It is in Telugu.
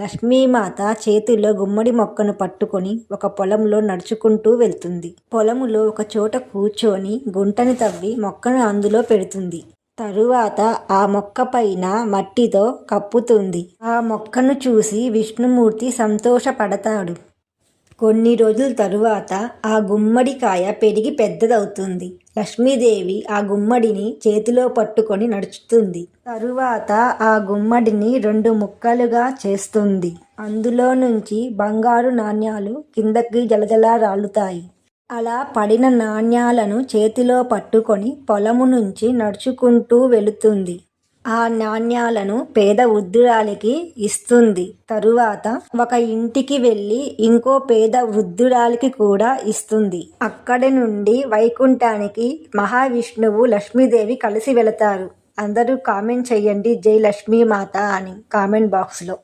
లక్ష్మీమాత చేతిలో గుమ్మడి మొక్కను పట్టుకొని ఒక పొలంలో నడుచుకుంటూ వెళ్తుంది. పొలములో ఒక చోట కూర్చొని గుంటని తవ్వి మొక్కను అందులో పెడుతుంది. తరువాత ఆ మొక్క పైన మట్టితో కప్పుతుంది. ఆ మొక్కను చూసి విష్ణుమూర్తి సంతోషపడతాడు. కొన్ని రోజుల తరువాత ఆ గుమ్మడికాయ పెరిగి పెద్దదవుతుంది. లక్ష్మీదేవి ఆ గుమ్మడిని చేతిలో పట్టుకొని నడుచుతుంది. తరువాత ఆ గుమ్మడిని రెండు ముక్కలుగా చేస్తుంది. అందులో నుంచి బంగారు నాణ్యాలు కిందకి జలజలా రాలుతాయి. అలా పడిన నాణ్యాలను చేతిలో పట్టుకొని పొలము నుంచి నడుచుకుంటూ వెళుతుంది. ఆ నాణ్యాలను పేద వృద్ధురాలికి ఇస్తుంది. తరువాత ఒక ఇంటికి వెళ్ళి ఇంకో పేద వృద్ధురాలికి కూడా ఇస్తుంది. అక్కడి నుండి వైకుంఠానికి మహావిష్ణువు లక్ష్మీదేవి కలిసి వెళతారు. అందరూ కామెంట్ చెయ్యండి జై లక్ష్మీమాత అని కామెంట్ బాక్స్లో.